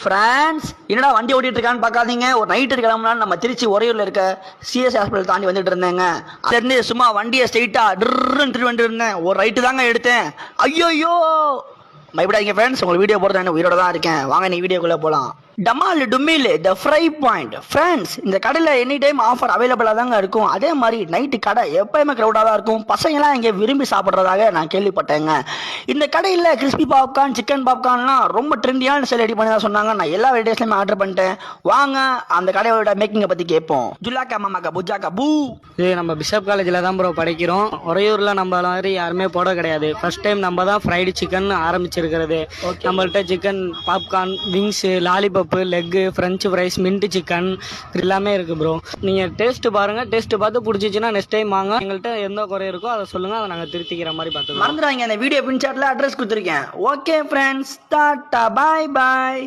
France என்னடா வண்டி ஓட்டிட்டு இருக்கான்னு பார்க்காதீங்க. ஒரு நைட்டு கிளம்புனான்னு நம்ம திருச்சி உறையூர்ல இருக்க சிஎஸ் ஹாஸ்பிட்டல் தாண்டி வந்துட்டு இருந்தேங்க. அதுலேருந்து சும்மா வண்டியை ஸ்ட்ரைட்டா ட்ருன்னு திரும்பி வந்துட்டு இருந்தேன். ஒரு ரைட்டு தாங்க எடுத்தேன். ஐயோ பயப்படாதீங்க ஃப்ரெண்ட்ஸ் உங்களுக்கு வீடியோ போடுறது என்ன உயிரோட தான் இருக்கேன். வாங்க நீ வீடியோக்குள்ளே போகலாம் Damaal Dumeel the fry point friends இந்த கடையில் எனி டைம் ஆஃபர் அவைலபிளாக தாங்க இருக்கும். அதே மாதிரி நைட்டு கடை எப்பயுமே க்ரௌடாக தான் இருக்கும். பசங்களாம் இங்கே விரும்பி சாப்பிட்றதாக நான் கேள்விப்பட்டேங்க. இந்த கடையில் கிறிஸ்பி பாப்கார்ன் சிக்கன் பாப்கார்ன்லாம் ரொம்ப ட்ரெண்டியான செல் ரெடி பண்ணி தான் சொன்னாங்க. நான் எல்லா வெரைட்டிஸ்லையுமே ஆர்டர் பண்ணிட்டேன். வாங்க அந்த கடையோட மேக்கிங்கை பற்றி கேட்போம். ஜுலாக்கா மாமாக்கா புஜாக்கா பூ. இது நம்ம பிஷப் காலேஜில் தான் ப்ரோ படிக்கிறோம். உறையூரில் நம்ம மாதிரி யாருமே போட கிடையாது. ஃபர்ஸ்ட் டைம் நம்ம தான் ஃப்ரைடு சிக்கன் ஆரம்பிச்சிருக்கிறது. நம்மள்ட்ட சிக்கன் பாப்கார்ன் விங்ஸு பப்பு leg French fries mint chicken எல்லாமே இருக்குது ப்ரோ நீங்கள் டேஸ்ட்டு பாருங்கள் டேஸ்ட்டு பார்த்து பிடிச்சிச்சின்னா நெக்ஸ்ட் டைம் வாங்க. எங்கள்கிட்ட எந்த குறை இருக்கோ அதை சொல்லுங்கள் அதை நாங்கள் திருத்திக்கிற மாதிரி பார்த்துக்கலாம் மறந்துடாங்க அந்த வீடியோ பின் சாட்டில் அட்ரஸ் கொடுத்துருக்கேன். Okay friends tata. Bye bye